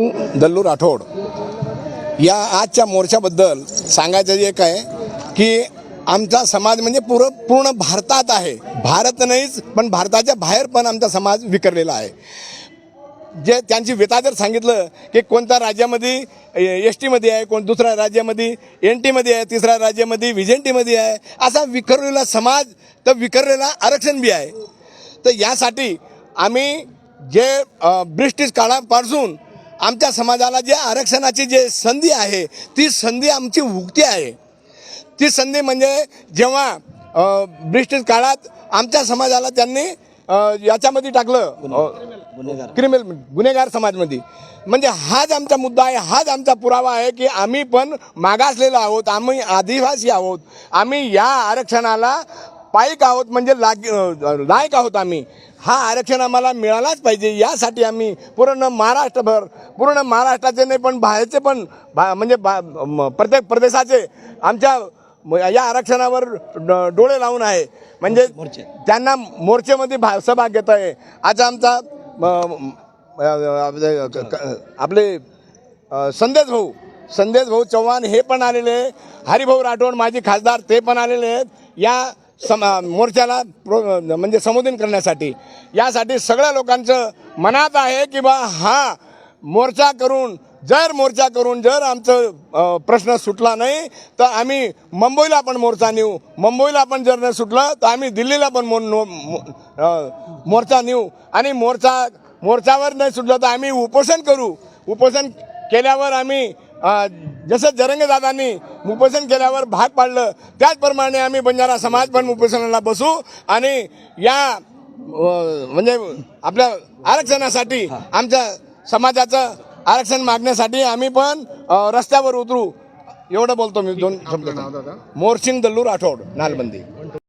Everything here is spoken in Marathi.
दल्लू राठोड. या आजच्या मोर्चाबद्दल सांगायचं एक आहे की आमचा समाज म्हणजे पूर्ण पूर्ण भारतात आहे. भारत नाहीच पण भारताच्या बाहेर पण आमचा समाज विखरलेला आहे. जे त्यांची व्यथा जर सांगितलं की कोणत्या राज्यामध्ये एस टीमध्ये आहे कोण दुसऱ्या राज्यामध्ये एन टीमध्ये आहे तिसऱ्या राज्यामध्ये विजेन टीमध्ये आहे असा विखरलेला समाज तर विखरलेला आरक्षण बी आहे. तर यासाठी आम्ही जे ब्रिटिश काळापासून आमच्या समाजाला जे आरक्षणाची जे संधी आहे ती संधी आमची हुकती आहे. ती संधी म्हणजे जेव्हा ब्रिटिश काळात आमच्या समाजाला त्यांनी याच्यामध्ये टाकलं क्रिमिनल गुन्हेगार समाजमध्ये. म्हणजे हाच आमचा मुद्दा आहे हाच आमचा पुरावा आहे की आम्ही पण मागासलेलो आहोत आम्ही आदिवासी आहोत. आम्ही या आरक्षणाला पाईक आहोत म्हणजे लाग लायक आहोत आम्ही. हा आरक्षण आम्हाला मिळालाच पाहिजे. यासाठी आम्ही पूर्ण महाराष्ट्रभर पूर्ण महाराष्ट्राचे नाही पण बाहेरचे पण भा म्हणजे बा प्रत्येक प्रदेशाचे आमच्या या आरक्षणावर डोळे लावून आहे. म्हणजे त्यांना मोर्चेमध्ये भा सहभाग घेत आहे. आज आमचा आपले संदेश भाऊ संदेश भाऊ चव्हाण हे पण आलेले आहे हरिभाऊ राठोड माजी खासदार ते पण आलेले आहेत. या सम मोर्चाला प्रो म्हणजे संबोधन करण्यासाठी. यासाठी सगळ्या लोकांचं मनात आहे की बा हा मोर्चा करून जर मोर्चा करून जर आमचं प्रश्न सुटला नाही तर आम्ही मुंबईला पण मोर्चा नेऊ. मुंबईला पण जर नाही सुटलं तर आम्ही दिल्लीला पण मो नो- मो- मोर्चा नेऊ. आणि मोर्चा मोर्चावर नाही सुटलं तर आम्ही उपोषण करू. उपोषण केल्यावर आम्ही जसं जरंगे दादांनी उपोषण केल्यावर भाग पाडलं त्याचप्रमाणे आम्ही बंजारा समाज पण उपोषणाला बसू आणि या म्हणजे आपल्या आरक्षणासाठी आमच्या समाजाचं आरक्षण मागण्यासाठी आम्ही पण रस्त्यावर उतरू. एवढं बोलतो मी दोन शब्द. मोरसिंग दल्लू राठोड नालबंदी.